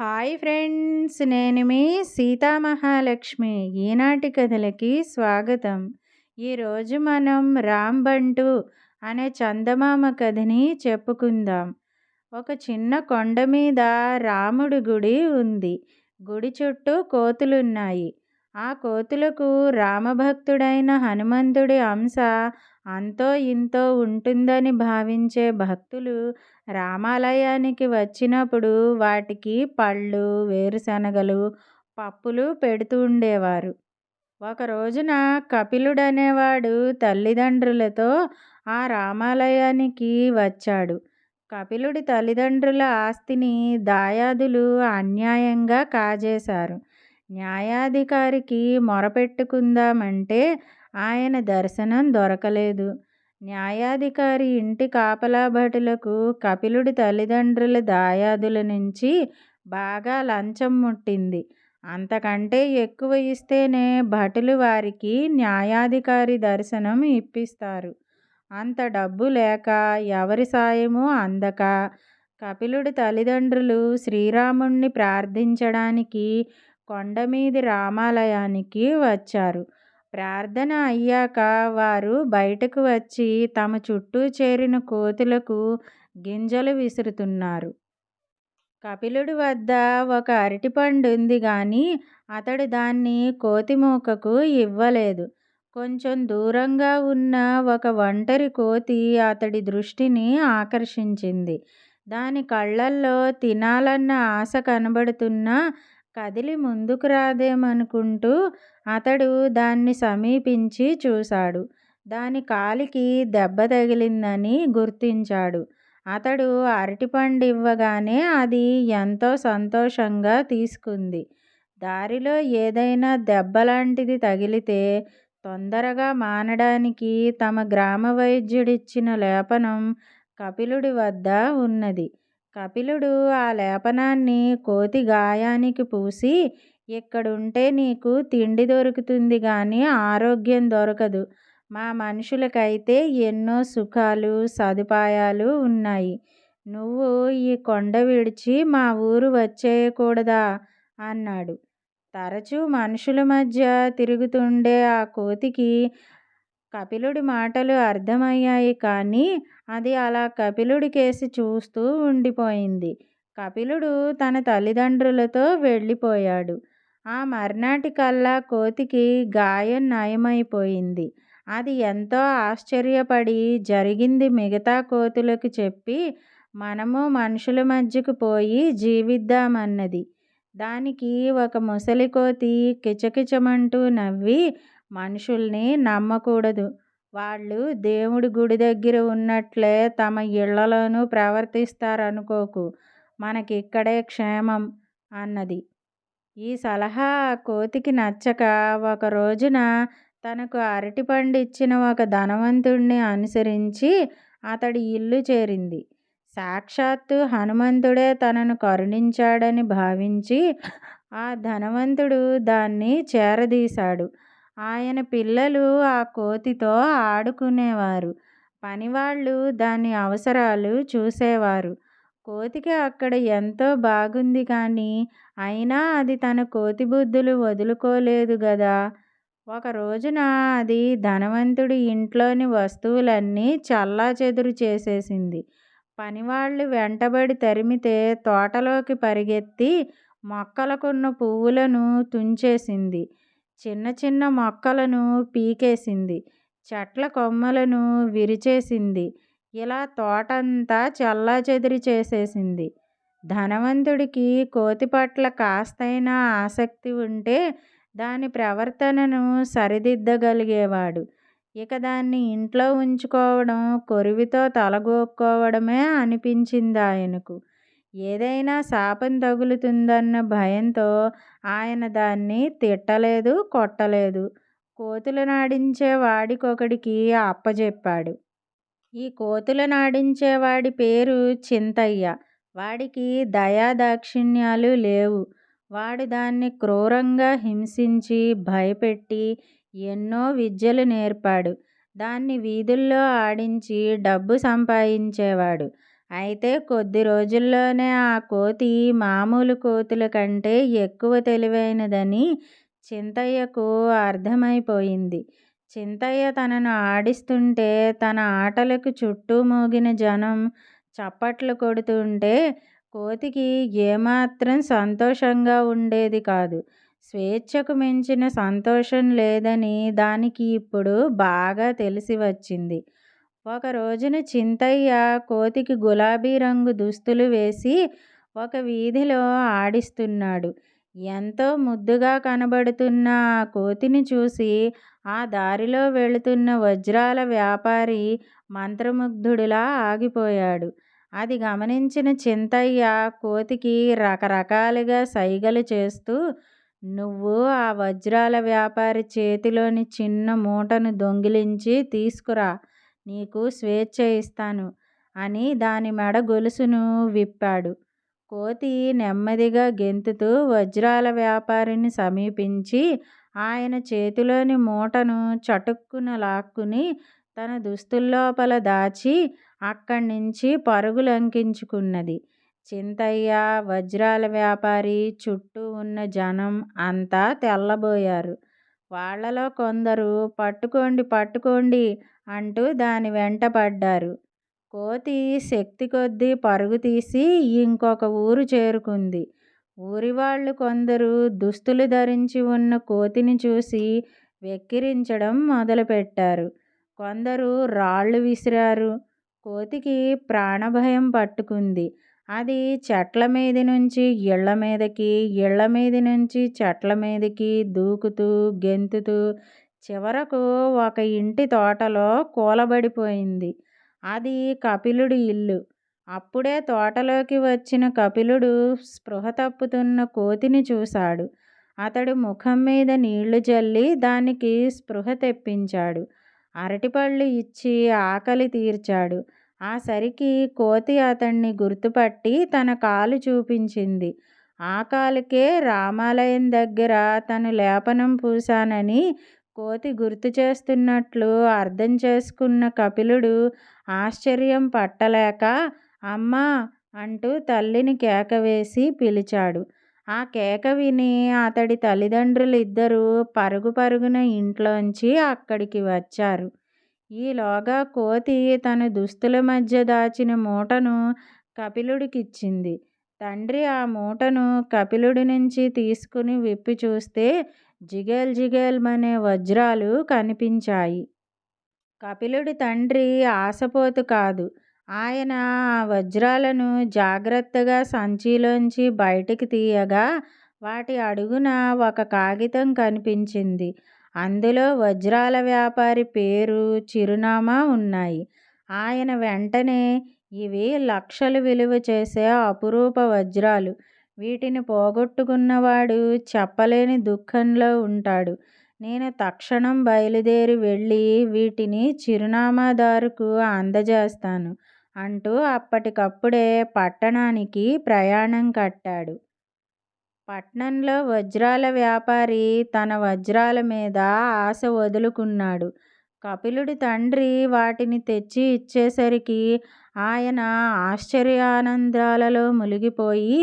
Hi friends నేను మీ సీతామహాలక్ష్మి. ఈనాటి కథలకి స్వాగతం. ఈరోజు మనం రాంబంటు అనే చందమామ కథని చెప్పుకుందాం. ఒక చిన్న కొండ మీద రాముడి గుడి ఉంది. గుడి చుట్టూ కోతులున్నాయి. ఆ కోతులకు రామభక్తుడైన హనుమంతుడి అంశ అంతో ఇంతో ఉంటుందని భావించే భక్తులు రామాలయానికి వచ్చినప్పుడు వాటికి పళ్ళు వేరుశనగలు పప్పులు పెడుతూ ఉండేవారు. ఒక రోజున కపిలుడనేవాడు తల్లిదండ్రులతో ఆ రామాలయానికి వచ్చాడు. కపిలుడి తల్లిదండ్రుల ఆస్తిని దాయాదులు అన్యాయంగా కాజేశారు. న్యాయాధికారికి మొరపెట్టుకుందామంటే ఆయన దర్శనం దొరకలేదు. న్యాయాధికారి ఇంటి కాపలా భటులకు కపిలుడి తల్లిదండ్రుల దాయాదుల నుంచి బాగా లంచం ముట్టింది. అంతకంటే ఎక్కువ ఇస్తేనే భటులు వారికి న్యాయాధికారి దర్శనం ఇప్పిస్తారు. అంత డబ్బు లేక ఎవరి సాయము అందక కపిలుడి తల్లిదండ్రులు శ్రీరాముణ్ణి ప్రార్థించడానికి కొండమీది రామాలయానికి వచ్చారు. ప్రార్థన అయ్యాక వారు బయటకు వచ్చి తమ చుట్టూ చేరిన కోతులకు గింజలు విసురుతున్నారు. కపిలుడి వద్ద ఒక అరటిపండు ఉంది కానీ అతడు దాన్ని కోతిమూకకు ఇవ్వలేదు. కొంచెం దూరంగా ఉన్న ఒక ఒంటరి కోతి అతడి దృష్టిని ఆకర్షించింది. దాని కళ్ళల్లో తినాలన్న ఆశ కనబడుతున్నా కదిలి ముందుకు రాదేమనుకుంటూ అతడు దాన్ని సమీపించి చూశాడు. దాని కాలికి దెబ్బ తగిలిందని గుర్తించాడు. అతడు అరటిపండు ఇవ్వగానే అది ఎంతో సంతోషంగా తీసుకుంది. దారిలో ఏదైనా దెబ్బలాంటిది తగిలితే తొందరగా మానడానికి తమ గ్రామ వైద్యుడిచ్చిన లేపనం కపిలుడి వద్ద ఉన్నది. కపిలుడు ఆ లేపనాన్ని కోతి గాయానికి పూసి ఇక్కడుంటే నీకు తిండి దొరుకుతుంది కానీ ఆరోగ్యం దొరకదు. మా మనుషులకైతే ఎన్నో సుఖాలు సదుపాయాలు ఉన్నాయి. నువ్వు ఈ కొండ విడిచి మా ఊరు వచ్చేయకూడదా అన్నాడు. తరచూ మనుషుల మధ్య తిరుగుతుండే ఆ కోతికి కపిలుడి మాటలు అర్థమయ్యాయి కానీ అది అలా కపిలుడి కేసి చూస్తూ ఉండిపోయింది. కపిలుడు తన తల్లిదండ్రులతో వెళ్ళిపోయాడు. ఆ మర్నాటి కల్లా కోతికి గాయం నయమైపోయింది. అది ఎంతో ఆశ్చర్యపడి జరిగింది మిగతా కోతులకు చెప్పి మనము మనుషుల మధ్యకు పోయి జీవిద్దామన్నది. దానికి ఒక ముసలి కోతి కిచకిచమంటూ నవ్వి మనుషుల్ని నమ్మకూడదు. వాళ్ళు దేవుడి గుడి దగ్గర ఉన్నట్లే తమ ఇళ్ళలోనూ ప్రవర్తిస్తారనుకోకు. మనకిక్కడే క్షేమం అన్నది. ఈ సలహా కోతికి నచ్చక ఒక రోజున తనకు అరటిపండు ఇచ్చిన ఒక ధనవంతుడిని అనుసరించి అతడి ఇల్లు చేరింది. సాక్షాత్తు హనుమంతుడే తనను కరుణించాడని భావించి ఆ ధనవంతుడు దాన్ని చేరదీశాడు. ఆయన పిల్లలు ఆ కోతితో ఆడుకునేవారు. పనివాళ్ళు దాని అవసరాలు చూసేవారు. కోతికి అక్కడ ఎంతో బాగుంది కానీ అయినా అది తన కోతి బుద్ధులు వదులుకోలేదు గదా. ఒక రోజున అది ధనవంతుడి ఇంట్లోని వస్తువులన్నీ చల్లాచెదురు చేసేసింది. పనివాళ్ళు వెంటబడి తరిమితే తోటలోకి పరిగెత్తి మొక్కలకున్న పువ్వులను తుంచేసింది. చిన్న చిన్న మొక్కలను పీకేసింది. చెట్ల కొమ్మలను విరిచేసింది. ఇలా తోటంతా చెల్లాచెదిరి చేసేసింది. ధనవంతుడికి కోతి పట్ల కాస్తైనా ఆసక్తి ఉంటే దాని ప్రవర్తనను సరిదిద్దగలిగేవాడు. ఇక దాన్ని ఇంట్లో ఉంచుకోవడం కొరివితో తలగోక్కోవడమే అనిపించింది ఆయనకు ఏదైనా శాపం తగులుతుందన్న భయంతో ఆయన దాన్ని తిట్టలేదు కొట్టలేదు. కోతులనాడించే వాడికొకడికి అప్పజెప్పాడు. ఈ కోతులనాడించేవాడి పేరు చింతయ్య. వాడికి దయాదాక్షిణ్యాలు లేవు. వాడు దాన్ని క్రూరంగా హింసించి భయపెట్టి ఎన్నో విద్యలు నేర్పాడు. దాన్ని వీధుల్లో ఆడించి డబ్బు సంపాదించేవాడు. అయితే కొద్ది రోజుల్లోనే ఆ కోతి మామూలు కోతుల కంటే ఎక్కువ తెలివైనదని చింతయ్యకు అర్థమైపోయింది. చింతయ్య తనను ఆడిస్తుంటే తన ఆటలకు చుట్టూ మూగిన జనం చప్పట్లు కొడుతుంటే కోతికి ఏమాత్రం సంతోషంగా ఉండేది కాదు. స్వేచ్ఛకు మించిన సంతోషం లేదని దానికి ఇప్పుడు బాగా తెలిసి వచ్చింది. ఒక రోజున చింతయ్య కోతికి గులాబీ రంగు దుస్తులు వేసి ఒక వీధిలో ఆడిస్తున్నాడు. ఎంతో ముద్దుగా కనబడుతున్న ఆ కోతిని చూసి ఆ దారిలో వెళుతున్న వజ్రాల వ్యాపారి మంత్రముగ్ధుడిలా ఆగిపోయాడు. అది గమనించిన చింతయ్య కోతికి రకరకాలుగా సైగలు చేస్తూ నువ్వు ఆ వజ్రాల వ్యాపారి చేతిలోని చిన్న మూటను దొంగిలించి తీసుకురా నీకు స్వేచ్ఛ ఇస్తాను అని దాని మెడ గొలుసును విప్పాడు. కోతి నెమ్మదిగా గెంతుతూ వజ్రాల వ్యాపారిని సమీపించి ఆయన చేతిలోని మూటను చటుక్కున లాక్కుని తన దుస్తుల్లోపల దాచి అక్కడి నుంచి పరుగులంకించుకున్నది. చింతయ్య, వజ్రాల వ్యాపారి, చుట్టూ ఉన్న జనం అంతా తెల్లబోయారు. వాళ్ళలో కొందరు పట్టుకోండి పట్టుకోండి అంటూ దాని వెంట పడ్డారు. కోతి శక్తికొద్దీ పరుగుతీసి ఇంకొక ఊరు చేరుకుంది. ఊరివాళ్ళు కొందరు దుస్తులు ధరించి ఉన్న కోతిని చూసి వెక్కిరించడం మొదలుపెట్టారు. కొందరు రాళ్ళు విసిరారు. కోతికి ప్రాణభయం పట్టుకుంది. అది చెట్ల మీద నుంచి ఇళ్ళమీదకి, ఇళ్ళమీది నుంచి చెట్ల మీదకి దూకుతూ, గెంతుతూ చివరకు ఒక ఇంటి తోటలో కూలబడిపోయింది. అది కపిలుడి ఇల్లు. అప్పుడే తోటలోకి వచ్చిన కపిలుడు స్పృహ తప్పుతున్న కోతిని చూశాడు. అతడు ముఖం మీద నీళ్ళు జల్లి దానికి స్పృహ తెప్పించాడు. అరటిపళ్ళు ఇచ్చి ఆకలి తీర్చాడు. ఆ సరికి కోతి అతన్ని గుర్తుపట్టి తన కాలు చూపించింది. ఆ కాలుకే రామాలయం దగ్గర తను లేపనం పూశానని కోతి గుర్తు చేస్తున్నట్లు అర్థం చేసుకున్న కపిలుడు ఆశ్చర్యం పట్టలేక అమ్మా అంటూ తల్లిని కేకవేసి పిలిచాడు. ఆ కేక విని అతడి తల్లిదండ్రులు ఇద్దరూ పరుగు పరుగున ఇంట్లోంచి అక్కడికి వచ్చారు. ఈలోగా కోతి తన దుస్తుల మధ్య దాచిన మూటను కపిలుడికిచ్చింది. తండ్రి ఆ మూటను కపిలుడి నుంచి తీసుకుని విప్పి చూస్తే జిగేల్ జిగేల్ మనే వజ్రాలు కనిపించాయి. కపిలుడి తండ్రి ఆశపోతు కాదు. ఆయన ఆ వజ్రాలను జాగ్రత్తగా సంచిలోంచి బయటికి తీయగా వాటి అడుగున ఒక కాగితం కనిపించింది. అందులో వజ్రాల వ్యాపారి పేరు, చిరునామా ఉన్నాయి. ఆయన వెంటనే ఇవి లక్షలు విలువ చేసే అపురూప వజ్రాలు. వీటిని పోగొట్టుకున్నవాడు చెప్పలేని దుఃఖంలో ఉంటాడు. నేను తక్షణం బయలుదేరి వెళ్ళి వీటిని చిరునామాదారుకు అందజేస్తాను అంటూ అప్పటికప్పుడే పట్టణానికి ప్రయాణం కట్టాడు. పట్నంలో వజ్రాల వ్యాపారి తన వజ్రాల మీద ఆశ వదులుకున్నాడు. కపిలుడి తండ్రి వాటిని తెచ్చి ఇచ్చేసరికి ఆయన ఆశ్చర్యానందాలలో మునిగిపోయి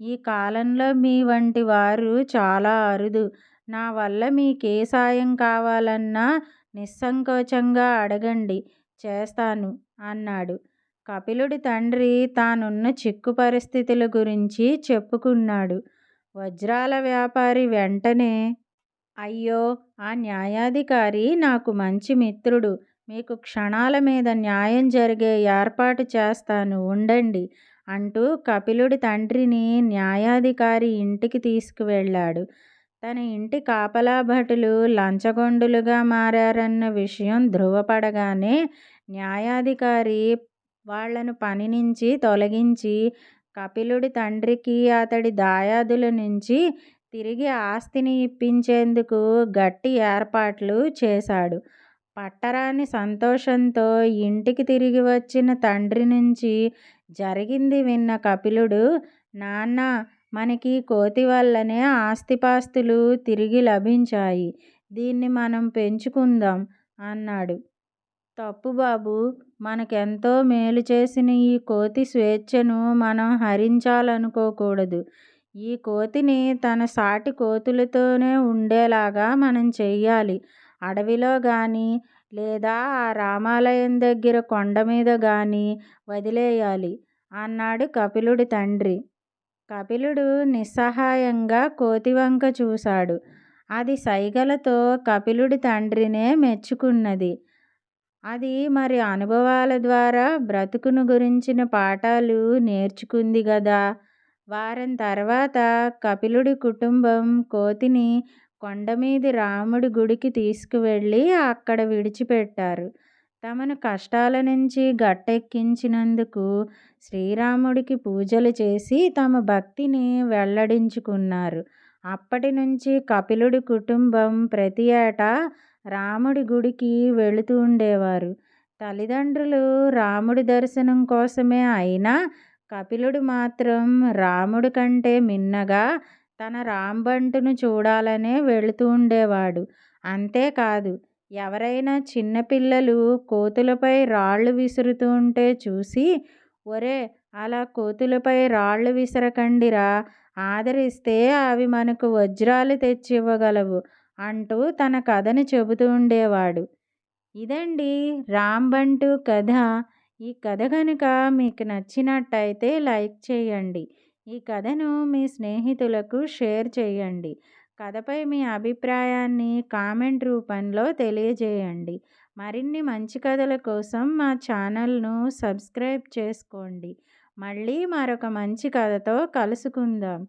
ఈ కాలంలో మీ వంటి వారు చాలా అరుదు. నా వల్ల మీకే సాయం కావాలన్నా నిస్సంకోచంగా అడగండి చేస్తాను అన్నాడు. కపిలుడి తండ్రి తానున్న చిక్కు పరిస్థితుల గురించి చెప్పుకున్నాడు. వజ్రాల వ్యాపారి వెంటనే అయ్యో! ఆ న్యాయాధికారి నాకు మంచి మిత్రుడు. మీకు క్షణాల మీద న్యాయం జరిగే ఏర్పాటు చేస్తాను ఉండండి అంటూ కపిలుడి తండ్రిని న్యాయాధికారి ఇంటికి తీసుకువెళ్ళాడు. తన ఇంటి కాపలా భటులు లంచగొండులుగా మారారన్న విషయం ధృవపడగానే న్యాయాధికారి వాళ్ళను పనినుంచి తొలగించి కపిలుడి తండ్రికి అతడి దాయాదుల నుంచి తిరిగి ఆస్తిని ఇప్పించేందుకు గట్టి ఏర్పాట్లు చేశాడు. పట్టరాని సంతోషంతో ఇంటికి తిరిగి వచ్చిన తండ్రి నుంచి జరిగింది విన్న కపిలుడు నాన్న మనకి కోతి వల్లనే ఆస్తిపాస్తులు తిరిగి లభించాయి. దీన్ని మనం పెంచుకుందాం అన్నాడు. తప్పు బాబూ! మనకెంతో మేలు చేసిన ఈ కోతి స్వేచ్ఛను మనం హరించాలనుకోకూడదు. ఈ కోతిని తన సాటి కోతులతోనే ఉండేలాగా మనం చెయ్యాలి. అడవిలో గానీ, లేదా ఆ రామాలయం దగ్గర కొండమీద గానీ వదిలేయాలి అన్నాడు కపిలుడి తండ్రి. కపిలుడు నిస్సహాయంగా కోతివంక చూశాడు. అది సైగలతో కపిలుడి తండ్రినే మెచ్చుకున్నది. అది మరి అనుభవాల ద్వారా బ్రతుకును గురించిన పాఠాలు నేర్చుకుంది గదా! వారం తర్వాత కపిలుడి కుటుంబం కోతిని కొండమీది రాముడి గుడికి తీసుకువెళ్ళి అక్కడ విడిచిపెట్టారు. తమను కష్టాల నుంచి గట్టెక్కించినందుకు శ్రీరాముడికి పూజలు చేసి తమ భక్తిని వెల్లడించుకున్నారు. అప్పటి నుంచి కపిలుడి కుటుంబం ప్రతి ఏటా రాముడి గుడికి వెళుతూ ఉండేవారు తల్లిదండ్రులు రాముడి దర్శనం కోసమే అయినా కపిలుడు మాత్రం రాముడి కంటే మిన్నగా తన రాంబంటును చూడాలనే వెళుతూండేవాడు. అంతేకాదు ఎవరైనా చిన్నపిల్లలు కోతులపై రాళ్ళు విసురుతూ ఉంటే చూసి ఒరే అలా కోతులపై రాళ్ళు విసరకండిరా ఆదరిస్తే అవి మనకు వజ్రాలు తెచ్చివ్వగలవు అంటూ తన కథను చెబుతూండేవాడు. ఇదండి రాంబంటు కథ. ఈ కథ కనుక మీకు నచ్చినట్టయితే లైక్ చేయండి. ఈ కథను మీ స్నేహితులకు షేర్ చేయండి. కథపై మీ అభిప్రాయాన్ని కామెంట్ రూపంలో తెలియజేయండి. మరిన్ని మంచి కథల కోసం మా ఛానల్ను సబ్స్క్రైబ్ చేసుకోండి. మళ్ళీ మరొక మంచి కథతో కలుసుకుందాం.